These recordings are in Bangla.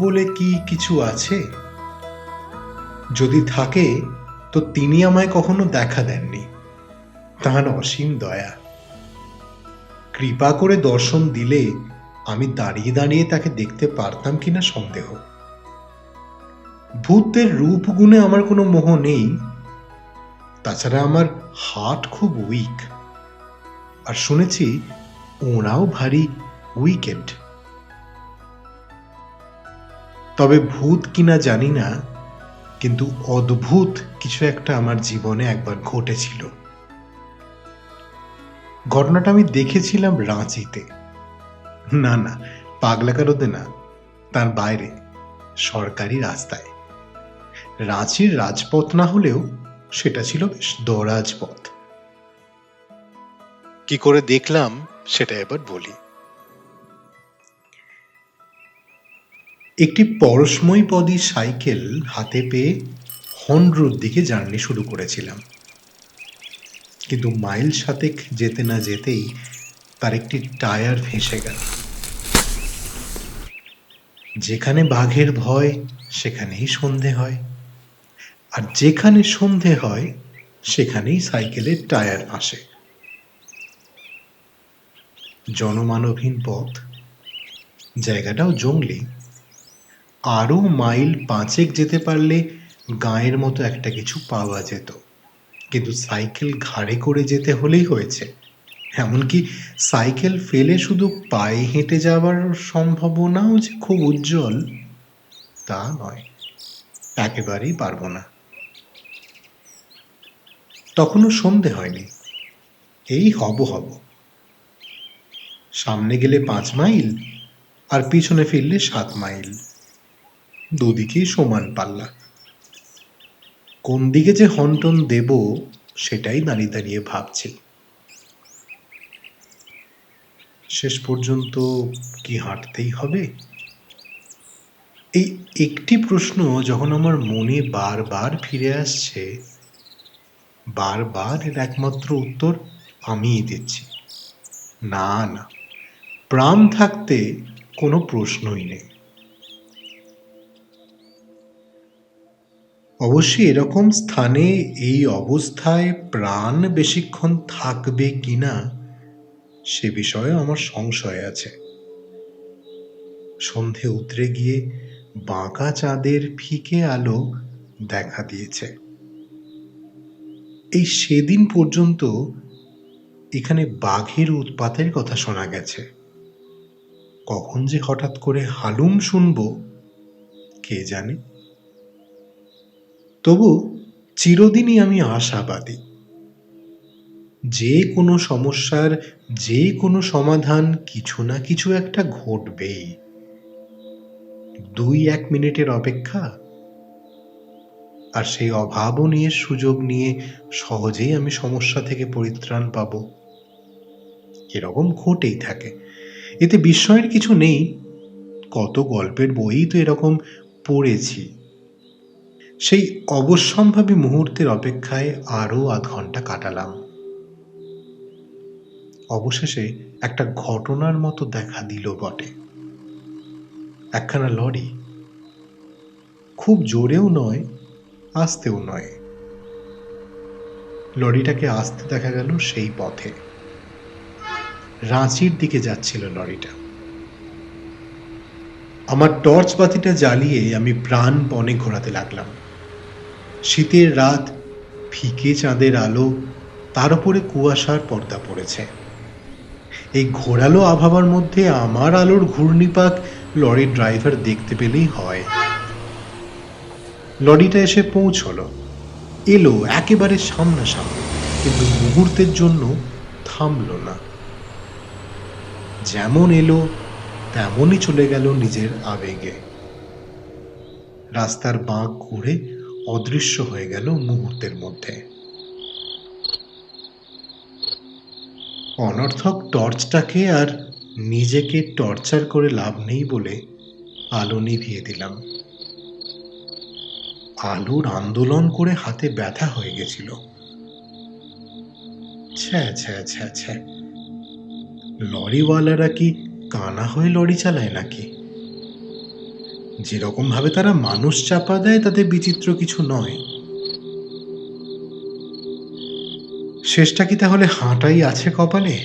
বলে কি কিছু আছে? যদি থাকে, তো তিনি আমায় কখনো দেখা দেননি। তাহার অসীম দয়া। কৃপা করে দর্শন দিলে আমি দাঁড়িয়ে দাঁড়িয়ে তাকে দেখতে পারতাম কিনা সন্দেহ। ভূতের রূপ গুণে আমার কোনো মোহ নেই। তাছাড়া আমার হার্ট খুব উইক আর শুনেছি ওরাও ভারী উইকেন্ড তবে ভূত কিনা জানি না, কিন্তু অদ্ভুত কিছু একটা আমার জীবনে একবার ঘটেছিল। ঘটনাটা আমি দেখেছিলাম রাঁচিতে। না না, পাগলাকারোতে না, তার বাইরে, সরকারি রাস্তায়। রাঁচির রাজপথ না হলেও সেটা ছিল বেশ দরাজপথ। কি করে দেখলাম, সেটা এবার বলি। একটি পরশময়ী পদী সাইকেল হাতে পেয়ে হন্ড্রোর দিকে জার্নি শুরু করেছিলাম। কিন্তু মাইল সাতেক যেতে না যেতেই তার একটি টায়ার ভেসে গেল। যেখানে বাঘের ভয়, সেখানেই সন্ধে হয়। আর যেখানে সন্ধে হয়, সেখানেই সাইকেলের টায়ার আসে। জনমানবহীন পথ, জায়গাটাও জঙ্গলি। আরও মাইল পাঁচেক যেতে পারলে গাঁয়ের মতো একটা কিছু পাওয়া যেত। কিন্তু সাইকেল ঘাড়ে করে যেতে হলেই হয়েছে। এমনকি সাইকেল ফেলে শুধু পায়ে হেঁটে যাওয়ার সম্ভাবনাও যে খুব উজ্জ্বল, তা নয়। একেবারেই পারব না। তখনও সন্ধে হয়নি। এই হব হব। সামনে গেলে পাঁচ মাইল, আর পিছনে ফিরলে সাত মাইল। দুদিকেই সমান পাল্লা। কোন দিকে যে হন্টন দেব, সেটাই দাঁড়িয়ে দাঁড়িয়ে ভাবছি। শেষ পর্যন্ত কি হাঁটতেই হবে? এই একটি প্রশ্ন যখন আমার মনে বারবার ফিরে আসছে, বারবার এর একমাত্র উত্তর আমিই দিচ্ছি। না না, প্রাণ থাকতে কোনো প্রশ্নই নেই। অবশ্যই এরকম স্থানে এই অবস্থায় প্রাণ বেশিক্ষণ থাকবে কিনা সে বিষয়ে আমার সংশয় আছে। সন্ধে উতরে গিয়ে বাঁকা চাঁদের ফিকে আলো দেখা দিয়েছে। এই সেদিন পর্যন্ত এখানে বাঘের উৎপাতের কথা শোনা গেছে। কখন যে হঠাৎ করে হালুম শুনব, কে জানে? তবু চিরদিনই আমি আশাবাদী। যে কোনো সমস্যার যে কোনো সমাধান কিছু না কিছু একটা ঘটবেই। দুই এক মিনিটের অপেক্ষা? আর সেই অভাবনীয় সুযোগ নিয়ে সহজেই আমি সমস্যা থেকে পরিত্রাণ পাব। এরকম ঘটেই থাকে। এতে বিস্ময়ের কিছু নেই। কত গল্পের বই তো এরকম পড়েছি। সেই অবশ্যম্ভাবী মুহূর্তের অপেক্ষায় আরও আধ ঘণ্টা কাটালাম। অবশেষে একটা ঘটনার মতো দেখা দিল বটে। একখানা লরি খুব জোরেও নয়, আসতেও নয়। লরিটাকে আসতে দেখা গেল সেই পথে। রাঁচির দিকে যাচ্ছিল লরিটা। আমার টর্চ বাতিটা জ্বালিয়ে আমি প্রাণপণে ঘোরাতে লাগলাম। শীতের রাত ফিকে চাঁদের আলো, তার উপরে কুয়াশার পর্দা পড়েছে। এই ঘোরালো আভাবার মধ্যে আমার আলোর ঘূর্ণিপাক লরির ড্রাইভার দেখতে পেলেই হয়। লরিটা এসে পৌঁছলো। এলো একেবারে সামনাসামনি, কিন্তু মুহূর্তের জন্য থামলো না। যেমন এলো, তেমনই চলে গেল নিজের আবেগে। রাস্তার বাঁক ঘুরে অদৃশ্য হয়ে গেল মুহূর্তের মধ্যে। অনর্থক টর্চটাকে আর নিজেকে টর্চার করে লাভ নেই বলে আলো নিভিয়ে দিলাম। আলোর আন্দোলন করে হাতে ব্যথা হয়ে গেছিল। ছ্যা ছ্যা ছ্যা ছ্যা। লরিওয়ালারা কি কানা হয়ে লরি চালায় নাকি? যেরকম ভাবে তারা মানুষ চাপা দেয়, তাতে বিচিত্র কিছু নয়। শেষটা কি তাহলে হাঁটাই আছে কপালে?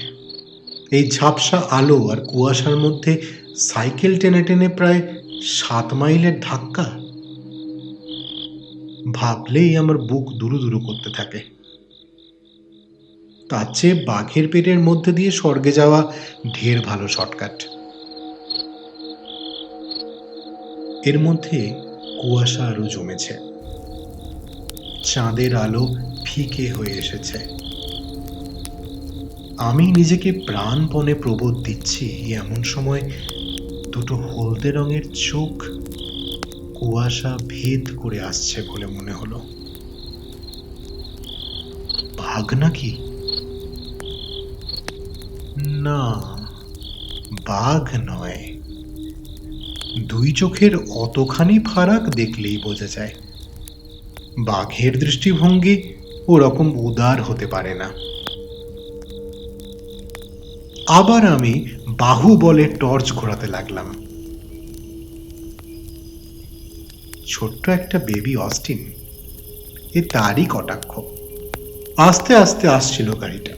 এই ঝাপসা আলো আর কুয়াশার মধ্যে সাইকেল টেনে টেনে প্রায় সাত মাইলের ধাক্কা? ভাবলেই আমার বুক দুরু দুরু করতে থাকে। তার চেয়ে বাঘের পেটের মধ্যে দিয়ে স্বর্গে যাওয়া ঢের ভালো শর্টকাট। এর মধ্যে কুয়াশা আরও জমেছে। চাঁদের আলো ফিকে হয়ে এসেছে। আমি নিজেকে প্রাণপণে প্রবোধ দিচ্ছি এমন সময় দুটো হলদে রঙের চোখ কুয়াশা ভেদ করে আসছে বলে মনে হলো। বাঘ নাকি না, বাঘ নয়। দুই চোখের অতখানি ফারাক দেখলেই বোঝা যায়। বাঘের দৃষ্টিভঙ্গি ওরকম উদার হতে পারে না। আবার আমি বাহু বলে টর্চ ঘোরাতে লাগলাম। ছোট্ট একটা বেবি অস্টিন, এ তারই কটাক্ষ। আস্তে আস্তে আসছিল গাড়িটা।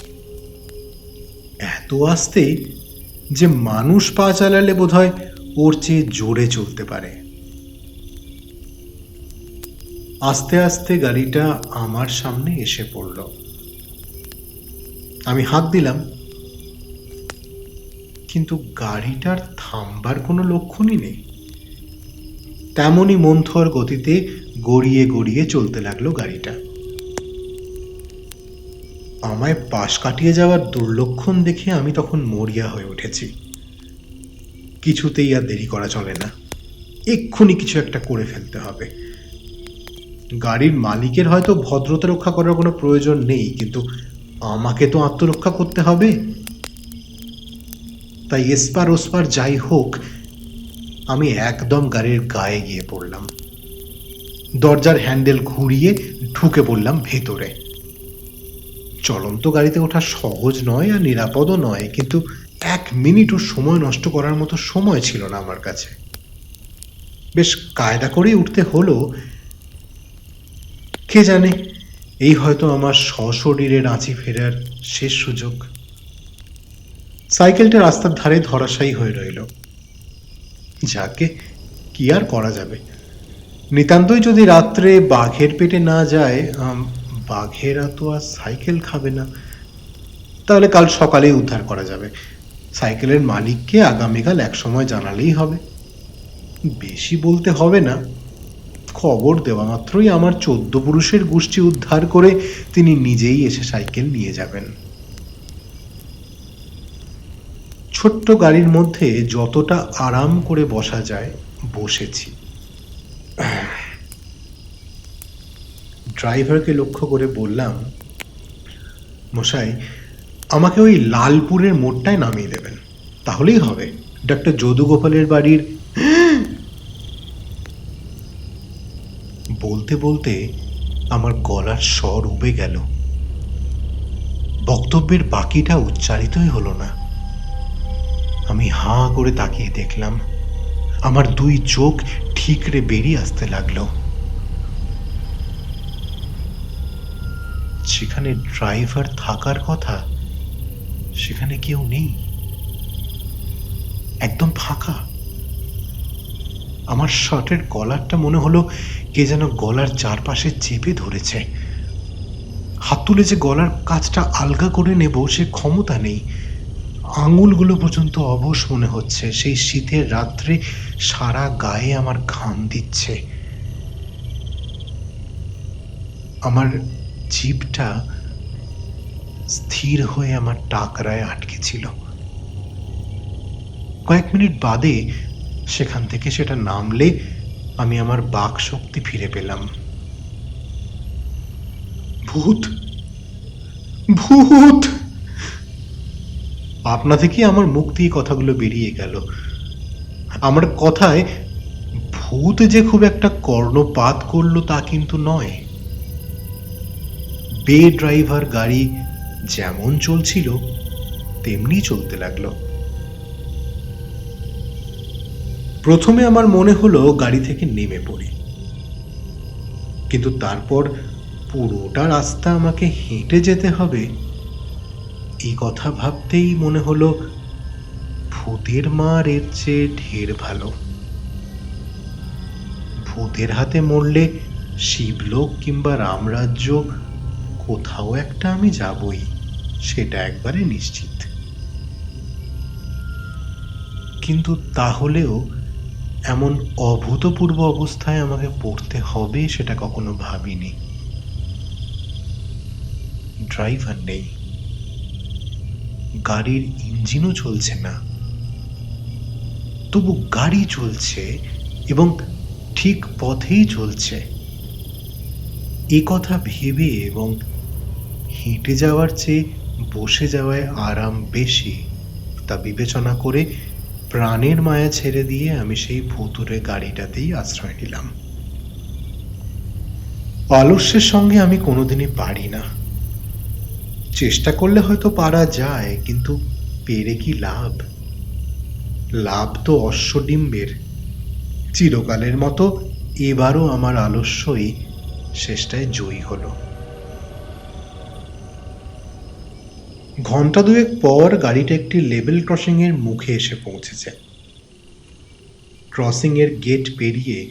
এত আস্তে যে মানুষ পা চালালে বোধহয় ওর চেয়ে জোরে চলতে পারে। আস্তে আস্তে গাড়িটা আমার সামনে এসে পড়ল। আমি হাত দিলাম। কিন্তু গাড়িটার থামবার কোনো লক্ষণই নেই। তেমনই মন্থর গতিতে গড়িয়ে গড়িয়ে চলতে লাগল গাড়িটা। আমায় পাশ কাটিয়ে যাওয়ার দুর্লক্ষণ দেখে আমি তখন মরিয়া হয়ে উঠেছি। কিছুতেই আর দেরি করা চলে না। এক্ষুনি কিছু একটা করে ফেলতে হবে। গাড়ির মালিকের হয়তো ভদ্রতা রক্ষা করার কোনো প্রয়োজন নেই, কিন্তু আমাকে তো আত্মরক্ষা করতে হবে। তাই এসপার ওসপার যাই হোক, আমি একদম গাড়ির গায়ে গিয়ে পড়লাম। দরজার হ্যান্ডেল ঘুরিয়ে ঢুকে পড়লাম ভেতরে। চলন্ত গাড়িতে ওঠা সহজ নয় আর নিরাপদও নয়, কিন্তু এক মিনিটও সময় নষ্ট করার মতো সময় ছিল না আমার কাছে। বেশ কায়দা করেই উঠতে হলো। কে জানে, এই হয়তো আমার সশরীরে রাঁচি ফেরার শেষ সুযোগ। সাইকেলটা রাস্তার ধারে ধরাশায়ী হয়ে রইল। যাকে কি আর করা যাবে? নিতান্তই যদি রাত্রে বাঘের পেটে না যায় বাঘেরা তো আর সাইকেল খাবে না। তাহলে কাল সকালেই উদ্ধার করা যাবে। সাইকেলের মালিককে আগামীকাল এক সময় জানালেই হবে। বেশি বলতে হবে না। খবর দেওয়া মাত্রই আমার চোদ্দ পুরুষের গোষ্ঠী উদ্ধার করে তিনি নিজেই এসে সাইকেল নিয়ে যাবেন। ছোট্ট গাড়ির মধ্যে যতটা আরাম করে বসা যায়, বসেছি। ড্রাইভারকে লক্ষ্য করে বললাম, মশাই আমাকে ওই লালপুরের মোড়টায় নামিয়ে দেবেন। তাহলেই হবে। ডক্টর যদুগোপালের বাড়ির বলতে বলতে আমার গলার স্বর উবে গেল। বক্তব্যের বাকিটা উচ্চারিতই হলো না। আমি হাঁ করে তাকিয়ে দেখলাম, আমার দুই চোখ ঠিকরে বেরিয়ে আসতে লাগল। যেখানে ড্রাইভার থাকার কথা সেখানে কেউ নেই। একদম ফাঁকা। আমার শার্টের গলারটা মনে হলো কে যেন গলার চারপাশে চেপে ধরেছে। হাত তুলে যে গলার কাজটা আলগা করে নেব, সে ক্ষমতা নেই। আঙুলগুলো পর্যন্ত অবশ মনে হচ্ছে। সেই শীতের রাত্রে সারা গায়ে আমার ঘাম দিচ্ছে। আমার জিভটা স্থির হয়ে আমার টাকরায় আটকে ছিল। কয়েক মিনিট বাদে সেখান থেকে সেটা নামলে আমি আমার বাক শক্তি ফিরে পেলাম। ভূত! ভূত! আপনা থেকে আমার মুখ দিয়ে কথাগুলো বেরিয়ে গেল। আমার কথায়, ভূত যে খুব একটা কর্ণপাত করল তা কিন্তু নয়। বে ড্রাইভার গাড়ি যেমন চলছিল, তেমনি চলতে লাগল। প্রথমে আমার মনে হলো গাড়ি থেকে নেমে পড়ি। কিন্তু তারপর পুরোটা রাস্তা আমাকে হেঁটে যেতে হবে। এই কথা ভাবতেই মনে হলো, ভূতের মার এর চেয়ে ঢের ভালো। ভূতের হাতে মরলে শিবলোক কিংবা রামরাজ্য কোথাও একটা আমি যাবই, সেটা একবারে নিশ্চিত। কিন্তু তাহলেও এমন অভূতপূর্ব অবস্থায় আমাকে পড়তে হবে সেটা কখনো ভাবিনি। ড্রাইভার নেই। গাড়ির ইঞ্জিনও চলছে না। তবু গাড়ি চলছে এবং ঠিক পথেই চলছে। এ কথা ভেবে এবং হেঁটে যাওয়ার চেয়ে বসে যাওয়ায় আরাম বেশি। তা বিবেচনা করে প্রাণের মায়া ছেড়ে দিয়ে আমি সেই ভুতুরে গাড়িটাতেই আশ্রয় নিলাম। আলস্যের সঙ্গে আমি কোনোদিনই পারি না। চেষ্টা করলে হয়তো পারা যায়, কিন্তু পেরে কি লাভ? লাভ তো অশ্বডিম্বের। চিরকালের মতো এবারও আমার আলস্যই শেষটায় জয়ী হলো। ঘণ্টা দুয়েক পর গাড়িটা একটি লেভেল ক্রসিং এর মুখে এসে পৌঁছেছে। ক্রসিং এর গেট পেরিয়ে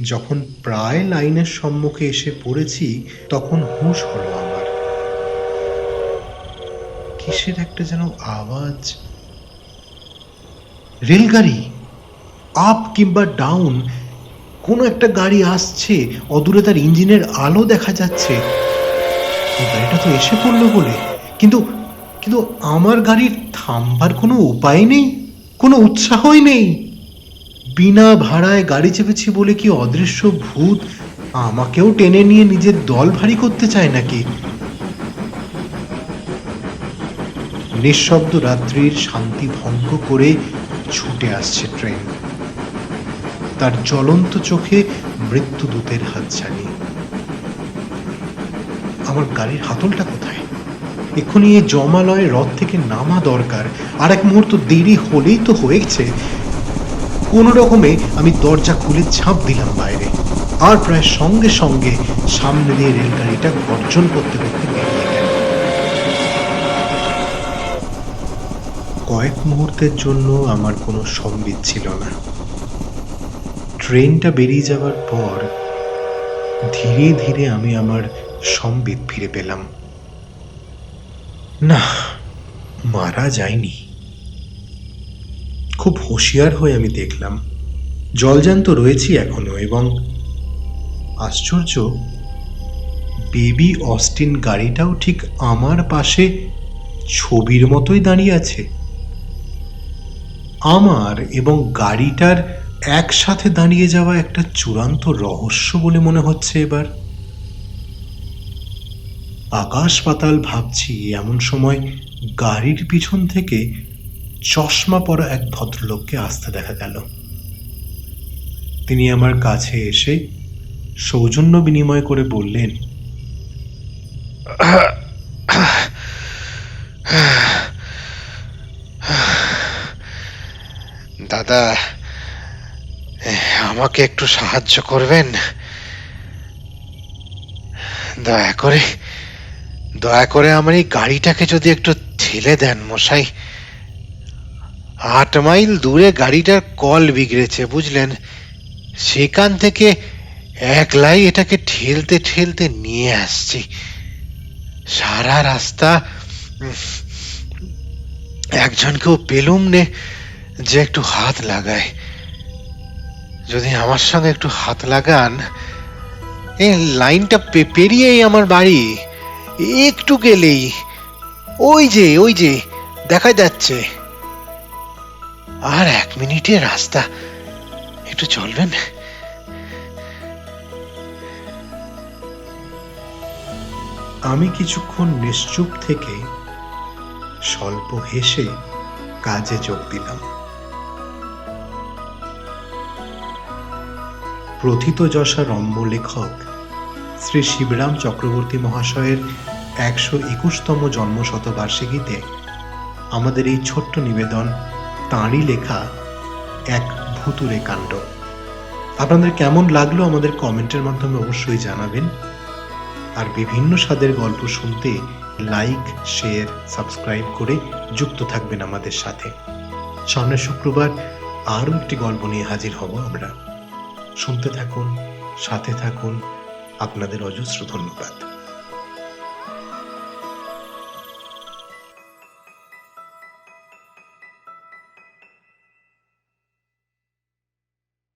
যখন প্রায় লাইনের সম্মুখে এসে পড়েছি, তখন হুঁশ হলো আমার। কিসের একটা যেন আওয়াজ? রেলগাড়ি, আপ কিংবা ডাউন, কোনো একটা গাড়ি আসছে, অদূরে তার ইঞ্জিনের আলো দেখা যাচ্ছে। গাড়িটা তো এসে পড়ল বলে, কিন্তু কিন্তু আমার গাড়ির থামবার কোনো উপায় নেই, কোনো উৎসাহই নেই। বিনা ভাড়ায় গাড়ি চেপেছি বলে কি অদৃশ্য ভূত আমাকেও টেনে নিয়ে নিজের দল ভারী করতে চায় নাকি? নিঃশব্দ রাত্রির শান্তি ভঙ্গ করে ছুটে আসছে ট্রেন। তার জ্বলন্ত চোখে মৃত্যুদূতের হাতছানি। আমার গাড়ির হাতলটা কোথায়? এক্ষুনি এই জমালয় রথ থেকে নামা দরকার। আর এক মুহূর্ত দেরি হলেই তো হয়েছে। কোনো রকমে আমি দরজা খুলে ঝাঁপ দিলাম বাইরে। আর প্রায় সঙ্গে সঙ্গে সামনে দিয়ে রেলগাড়িটা গর্জন করতে করতে কয়েক মুহূর্তের জন্য আমার কোনো সম্বিত ছিল না। ট্রেনটা বেরিয়ে যাওয়ার পর ধীরে ধীরে আমি আমার সম্বিত ফিরে পেলাম। না, মারা যায়নি। খুব হুঁশিয়ার হয়ে আমি দেখলাম। জলজান্ত রয়েছি এখনও এবং আশ্চর্য, বেবি অস্টিন গাড়িটাও ঠিক আমার পাশে ছবির মতোই দাঁড়িয়ে আছে। আমার এবং গাড়িটার একসাথে দাঁড়িয়ে যাওয়া একটা চূড়ান্ত রহস্য বলে মনে হচ্ছে এবার। আকাশ পাতাল ভাবছি এমন সময় গাড়ির পিছন থেকে চশমা পরা এক ভদ্রলোককে আসতে দেখা গেল। তিনি আমার কাছে এসে সৌজন্য বিনিময় করে বললেন, দাদা, আমাকে একটু সাহায্য করবেন? দয়া করে দয়া করে আমার এই গাড়িটাকে যদি একটু ঠেলে দেন মশাই। আট মাইল দূরে গাড়িটার কল বিগড়েছে, বুঝলেন? সেখান থেকে একলাই এটাকে ঠেলতে ঠেলতে নিয়ে আসছি। সারা রাস্তা একজনকেও পেলুম নে যে একটু হাত লাগায়। যদি আমার সঙ্গে একটু হাত লাগান এই লাইনটা পেরিয়েই আমার বাড়ি। একটু গেলেই। ওই যে ওই যে, দেখা যাচ্ছে। আর এক মিনিটের রাস্তা। একটু চলবেন। আমি কিছুক্ষণ নিশ্চুপ থেকে স্বল্প হেসে কাজে যোগ দিলাম। প্রথিতযশা রম্য লেখক শ্রী শিবরাম চক্রবর্তী মহাশয়ের একশো একুশতম জন্মশতবার্ষিকীতে আমাদের এই ছোট্ট নিবেদন, তাঁরই লেখা এক ভুতুরে কাণ্ড। আপনাদের কেমন লাগল আমাদের কমেন্টের মাধ্যমে অবশ্যই জানাবেন। আর বিভিন্ন স্বাদের গল্প শুনতে লাইক, শেয়ার, সাবস্ক্রাইব করে যুক্ত থাকবেন আমাদের সাথে। সামনের শুক্রবার আরও একটি গল্প নিয়ে হাজির হব আমরা। শুনতে থাকুন, সাথে থাকুন আপনাদের অজস্র ধন্যবাদ।